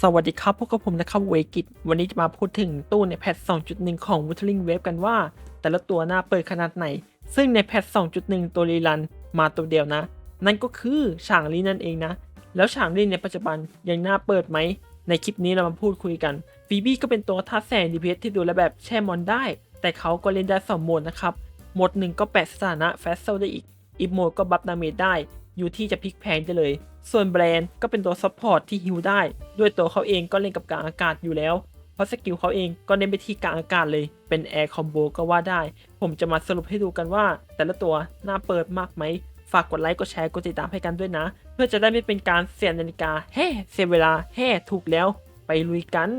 สวัสดีครับพวกกับผมนะครับเวกิตวันนี้จะมาพูดถึงตู้ในแพท 2.1 ของ Wuthering Wave กันว่า แต่ละตัวหน้าเปิดขนาดไหน ซึ่งในแพท 2.1 ตัวรีลันมาตัวเดียวนะ นั่นก็คือฉางลีนั่นเองนะ แล้วฉางลี่ในปัจจุบันยังน่าเปิดไหม ในคลิปนี้เรามาพูดคุยกันฟีบี้ก็เป็นตัวท่าแสงดีเพสที่ดูแลแบบแช่มอนได้ แต่เขาก็เล่นได้สองโหมดนะครับโหมดหนึ่งก็แปะสถานะแฟสเซลได้อีกอีกโหมดก็บัฟดาเมจได้ อยู่ที่จะพลิกแพงได้เลย ส่วนแบรนด์ก็เป็นตัวซัพพอร์ตที่ฮิวได้ ด้วยตัวเขาเองก็เล่นกับกลางอากาศอยู่แล้ว เพราะสกิลเขาเองก็เน้นไปที่กลางอากาศเลย เป็นแอร์คอมโบก็ว่าได้ ผมจะมาสรุปให้ดูกันว่า แต่ละตัวน่าเปิดมากไหม ฝากกดไลค์กดแชร์กดติดตามให้กันด้วยนะ เพื่อจะได้ไม่เป็นการเสียนาฬิกาแฮ่เสียเวลาแฮ่ถูกแล้ว ไปลุยกัน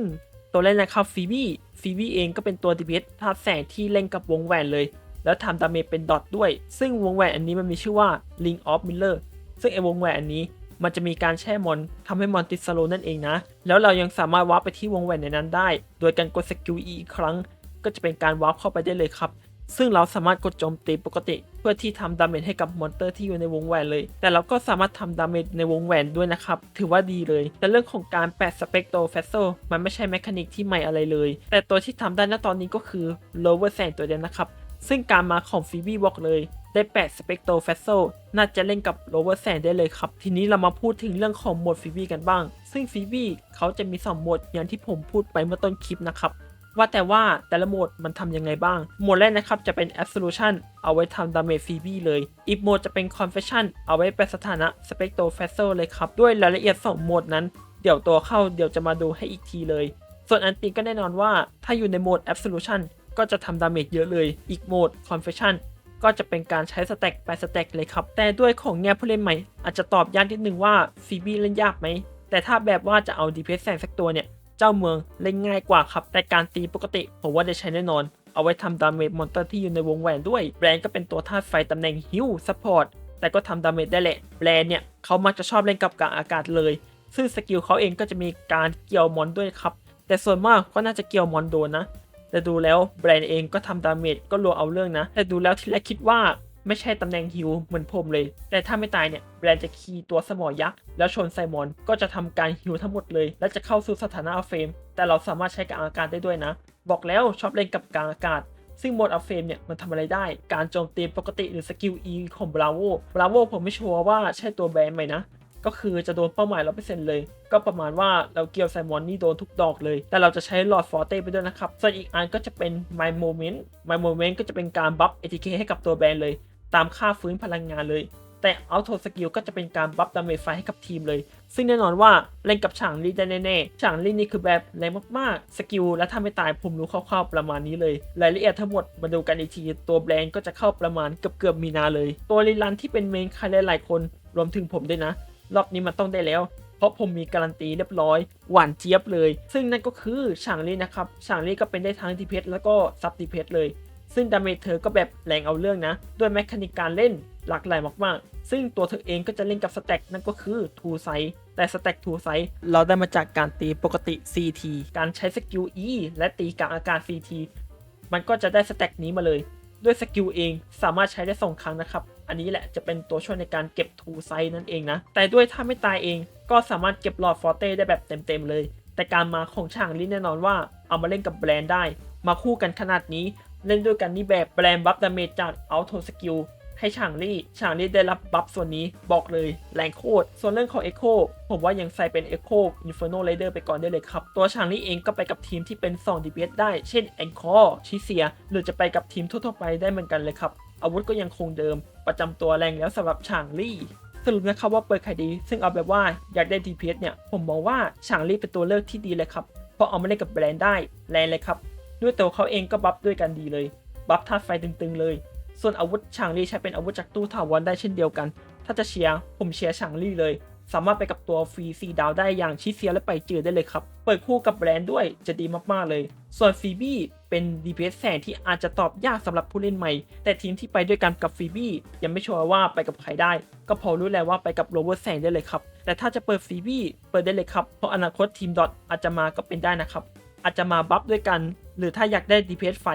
ตัวแรกนะครับฟีบี้ฟีบี้เองก็เป็นตัวดีเพสธาตุแสงที่เล่นกับวงแหวนเลย แล้วทำดาเมจเป็นดอทด้วย ซึ่งวงแหวนอันนี้มันมีชื่อว่า Ring of Miller ซึ่งไอวงแหวนอันนี้มันจะมีการแช่มอนทำให้มอนติดสโลนั่นเองนะ แล้วเรายังสามารถวาร์ปไปที่วงแหวนในนั้นได้ โดยการกดสกิลอีกครั้ง ก็จะเป็นการวาร์ปเข้าไปได้เลยครับ ซึ่งเราสามารถกดโจมตีปกติ เพื่อที่ทำดาเมจให้กับมอนเตอร์ที่อยู่ในวงแหวนเลย แต่เราก็สามารถทำดาเมจในวงแหวนด้วยนะครับ ถือว่าดีเลย แต่เรื่องของการแปะสเปกโตแฟสโซมันไม่ใช่แมคานิกที่ใหม่อะไรเลย แต่ตัวที่ทำได้ณตอนนี้ก็คือ lower แสงตัวเดียวนะครับ ซึ่งการมาของฟีบี้บอกเลยได้แปะสเปกโตแฟสโซน่าจะเล่นกับโ o เวอร์แซนได้เลยครับ ทีนี้เรามาพูดถึงเรื่องของโหมดฟีบี้กันบ้าง ซึ่งฟีบี้เขาจะมี 2 โหมดอย่างที่ผมพูดไปเมื่อต้นคลิปนะครับ ว่าแต่ว่าแต่ละโหมดมันทำยังไงบ้าง โหมดแรกนะครับจะเป็น Absolution เอาไว้ทำดาเมจฟีบี้เลย อีกโหมดจะเป็น Confession เอาไว้แปลสถานะ Spectro f a s o เลยครับ ด้วยรายละเอียด 2 โหมดนั้น เดี๋ยวตัวเข้าเดี๋ยวจะมาดูให้อีกทีเลย ส่วนอันติก็แน่นอนว่าถ้าอยู่ในโหมด Absolution ก็จะทำดาเมจเยอะเลย อีกโหมด Confession ก็จะเป็นการใช้สแต็กไปสแต็กเลยครับ แต่ด้วยของแง่ผู้เล่นใหม่ อาจจะตอบยากนิดนึงว่าฟีบี้เล่นยากไหม แต่ถ้าแบบว่าจะเอาดีเพสแสงสักตัวเนี่ย เจ้าเมืองเล่นง่ายกว่าครับ แต่การตีปกติผมว่าได้ใช้แน่นอน เอาไว้ทำดาเมจมอนเตอร์ที่อยู่ในวงแหวนด้วย แบรนด์ก็เป็นตัวธาตุไฟตำแหน่งฮิวซัพพอร์ต แต่ก็ทำดาเมจได้แหละ แบรนด์เนี่ยเขามักจะชอบเล่นกับกลางอากาศเลย ซึ่งสกิลเขาเองก็จะมีการเกี่ยวมอนด้วยครับ แต่ส่วนมากก็น่าจะเกี่ยวมอนโดนนะ แต่ดูแล้วแบรนด์เองก็ทำดาเมจก็รัวเอาเรื่องนะ แต่ดูแล้วทีแรกคิดว่าไม่ใช่ตำแหน่งฮิวเหมือนผมเลย แต่ถ้าไม่ตายเนี่ยแบรนด์จะคีย์ตัวสมอยักษ์แล้วชนไซมอนก็จะทำการฮิวทั้งหมดเลย และจะเข้าสู่สถานะอัลเฟม แต่เราสามารถใช้กลางอากาศได้ด้วยนะ บอกแล้วชอบเล่นกับกลางอากาศ ซึ่งโหมดอัลเฟมเนี่ยมันทำอะไรได้ การโจมตีปกติหรือสกิล E ของบราโวบราโวผมไม่ชัวร์ว่าใช่ตัวแบรนด์ไหมนะ ก็คือจะโดนเป้าหมาย100%เซ็นเลย ก็ประมาณว่าเราเกี่ยวไซมอนนี่โดนทุกดอกเลย แต่เราจะใช้หลอดฟอร์เต้ไปด้วยนะครับ ส่วนอีกอันก็จะเป็น My Moment My Moment ก็จะเป็นการบัฟ ATK ให้กับตัวแบรนด์เลย ตามค่าฟื้นพลังงานเลย แต่ Auto Skill ก็จะเป็นการบัฟดาเมจไฟให้กับทีมเลย ซึ่งแน่นอนว่าเล่นกับฉางลี่ได้แน่ๆฉางลี่นี่คือแบบแรงมากๆ สกิลและถ้าไม่ตายผมรู้คร่าวๆประมาณนี้เลย รายละเอียดทั้งหมดมาดูกันอีกที ตัวแบรนด์ก็จะเข้าประมาณเกือบๆมีนาเลย ตัวรีลันที่เป็นเมนใครหลายๆคนรวมถึงผมด้วยนะ รอบนี้มันต้องได้แล้ว เพราะผมมีการันตีเรียบร้อย หวานเจี๊ยบเลย ซึ่งนั่นก็คือฉางลี่นะครับฉางลี่ก็เป็นได้ทั้งดีเพสแล้วก็ซับดีเพสเลย ซึ่งดาเมจเธอก็แบบแรงเอาเรื่องนะ ด้วยแมคานิกการเล่นหลากหลายมากๆ ซึ่งตัวเธอเองก็จะเล่นกับสแต็กนั่นก็คือทูไซแต่สแต็กทูไซเราได้มาจากการตีปกติ CT การใช้สกิล E และตีกลางอากาศ CT มันก็จะได้สแต็กนี้มาเลย ด้วยสกิลเองสามารถใช้ได้สองครั้งนะครับ อันนี้แหละจะเป็นตัวช่วยในการเก็บทูไซนั่นเองนะ แต่ด้วยถ้าไม่ตายเองก็สามารถเก็บหลอดฟอร์เต้ได้แบบเต็มๆเลย แต่การมาของช่างลิ้นแน่นอนว่าเอามาเล่นกับแบรนด์ได้ มาคู่กันขนาดนี้เล่นด้วยกันนี่แบบแบรนด์บัฟดาเมจจากอัลโทสกิลให้ช่างลี่ช่างลี่ได้รับบัฟส่วนนี้บอกเลยแรงโคตร ส่วนเรื่องของ Echo ผมว่ายังใส่เป็น Echo Inferno Rider ไปก่อนได้เลยครับ ตัวช่างลี่เองก็ไปกับทีมที่เป็น2 DPS ได้ เช่น a n c o r ชิเซีย หรือจะไปกับทีมทั่วๆไปได้เหมือนกันเลยครับ อาวุธก็ยังคงเดิมประจำตัวแรงแล้วสำหรับช่างลี่สรุปนะครับว่าเปิดใครดี ซึ่งเอาแบบว่าอยากได้ DPS เนี่ย ผมมองว่าช่างลี่เป็นตัวเลือกที่ดีเลยครับ เพราะเอามาเล่นกับแบรนด์ได้แรงเลยครับ ด้วยตัวเขาเองก็บัฟด้วยกันดีเลย บัฟธาตุไฟตึงๆเลย ส่วนอาวุธฉางลี่ใช้เป็นอาวุธจากตู้ถาวรได้เช่นเดียวกัน ถ้าจะเชียร์ผมเชียร์ฉางลี่เลย สามารถไปกับตัวฟรีซีดาวได้อย่างชิเซียและไปเจืดได้เลยครับ เปิดคู่กับแบรนด์ด้วยจะดีมากๆเลย ส่วนฟีบี้เป็น DPS แสงที่อาจจะตอบยากสำหรับผู้เล่นใหม่ แต่ทีมที่ไปด้วยกันกับฟีบี้ยังไม่ชัวร์ว่าไปกับใครได้ ก็พอรู้แล้วว่าไปกับโรเวอร์แสงได้เลยครับ แต่ถ้าจะเปิดฟีบี้เปิดได้เลยครับ เพราะอนาคตทีมดอทอาจจะมาก็เป็นได้นะครับ อาจจะมาบัฟด้วยกัน หรือถ้าอยากได้ DPS ไฟ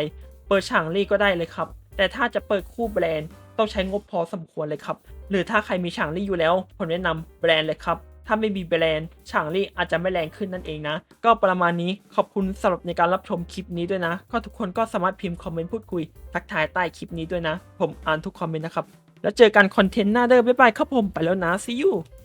เปิดฉางลี่ก็ได้เลยครับ แต่ถ้าจะเปิดคู่แบรนด์ ต้องใช้งบพอสมควรเลยครับ หรือถ้าใครมีฉางลี่อยู่แล้ว ผมแนะนำแบรนด์เลยครับ ถ้าไม่มีแบรนด์ฉางลี่อาจจะไม่แรงขึ้นนั่นเองนะ ก็ประมาณนี้ขอบคุณสำหรับในการรับชมคลิปนี้ด้วยนะ ก็ทุกคนก็สามารถพิมพ์คอมเมนต์พูดคุย ทักทายใต้คลิปนี้ด้วยนะ ผมอ่านทุกคอมเมนต์นะครับ แล้วเจอกันคอนเทนต์หน้าเด้อบ๊ายบายครับผมไปแล้วนะ see you